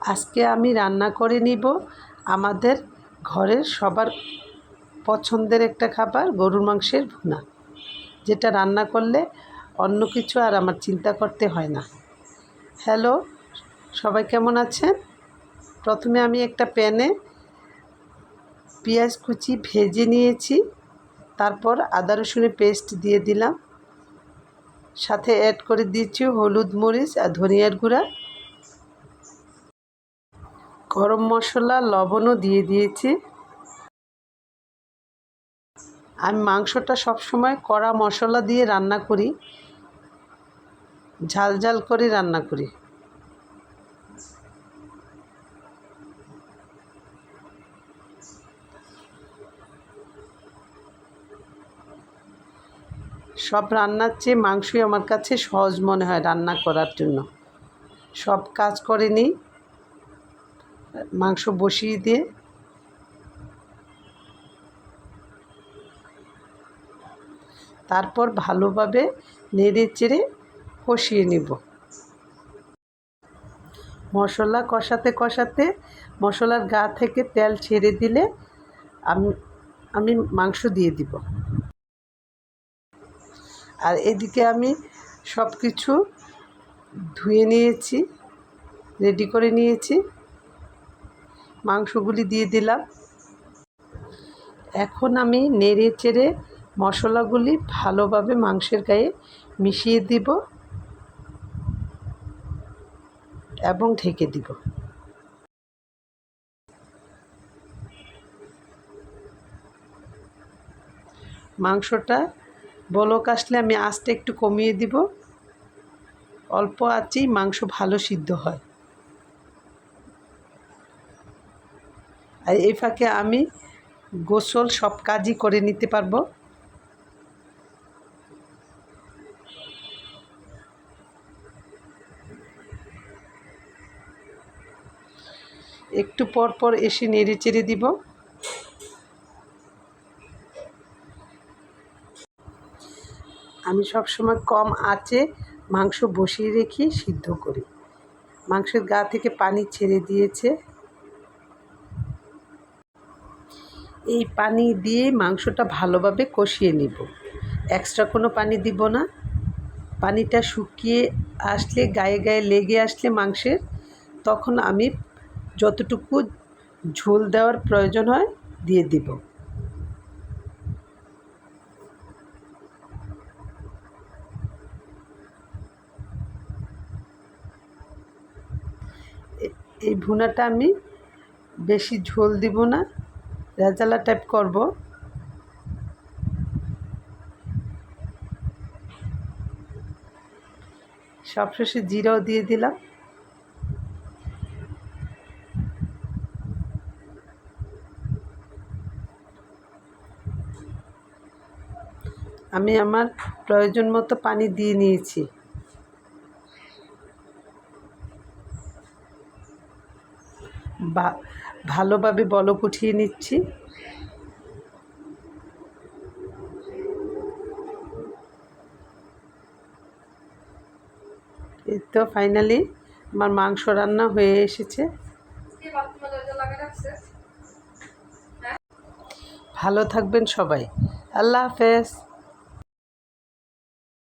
আজকে আমি রান্না করে নিব আমাদের ঘরের সবার পছন্দের একটা খাবার, গরুর মাংসের ভুনা, যেটা রান্না করলে অন্য কিছু আর আমার চিন্তা করতে হয় না। হ্যালো সবাই কেমন আছেন? প্রথমে আমি একটা প্যানে পেঁয়াজ কুচি ভেজে নিয়েছি, তারপর আদা রসুনের পেস্ট দিয়ে দিলাম। সাথে অ্যাড করে দিয়েছি হলুদ মরিচ আর ধনিয়ার গুঁড়া। গরম মশলা, লবণও দিয়ে দিয়েছি। আমি মাংসটা সবসময় কড়া মশলা দিয়ে রান্না করি। ঝাল ঝাল করে রান্না করি। সব রান্নার চেয়ে মাংসই আমার কাছে সহজ মনে হয় রান্না করার জন্য। সব কাজ করে নিই। মাংস বসিয়ে দিয়ে তারপর ভালোভাবে নেড়ে চেড়ে কষিয়ে নেব। মশলা কষাতে কষাতে মশলার গা থেকে তেল ছেড়ে দিলে আমি আমি মাংস দিয়ে দিব। আর এদিকে আমি সব কিছু ধুয়ে নিয়েছি, রেডি করে নিয়েছি। মাংসগুলি দিয়ে দিলাম। এখন আমি নেড়ে চেড়ে মশলাগুলি ভালোভাবে মাংসের গায়ে মিশিয়ে দিব এবং ঢেকে দিব। মাংসটা বলক আসলে আমি আঁচটা একটু কমিয়ে দিব। অল্প আঁচেই মাংস ভালো সিদ্ধ হয়। আর এই ফাঁকে আমি গোসল সব কাজই করে নিতে পারব। একটু পর পর এসে নেড়ে চেড়ে দিব। আমি সবসময় কম আঁচে মাংস বসিয়ে রেখে সিদ্ধ করি। মাংসের গা থেকে পানি ছেড়ে দিয়েছে। এই পানি দিয়ে মাংসটা ভালোভাবে কষিয়ে নিব। এক্সট্রা কোনো পানি দিব না। পানিটা শুকিয়ে আসলে, গায়ে গায়ে লেগে আসলে মাংসের, তখন আমি যতটুকু ঝোল দেওয়ার প্রয়োজন হয় দিয়ে দিব। এই ভুনাটা আমি বেশি ঝোল দিব না। রেজালা টাইপ করব। সবশেষে জিরাও দিয়ে দিলাম। আমি আমার প্রয়োজন মতো পানি দিয়ে নিয়েছি। বা ভালোভাবে বলক উঠিয়ে নিচ্ছি। তো ফাইনালি আমার মাংস রান্না হয়ে এসেছে। ভালো থাকবেন সবাই। আল্লাহ হাফেজ।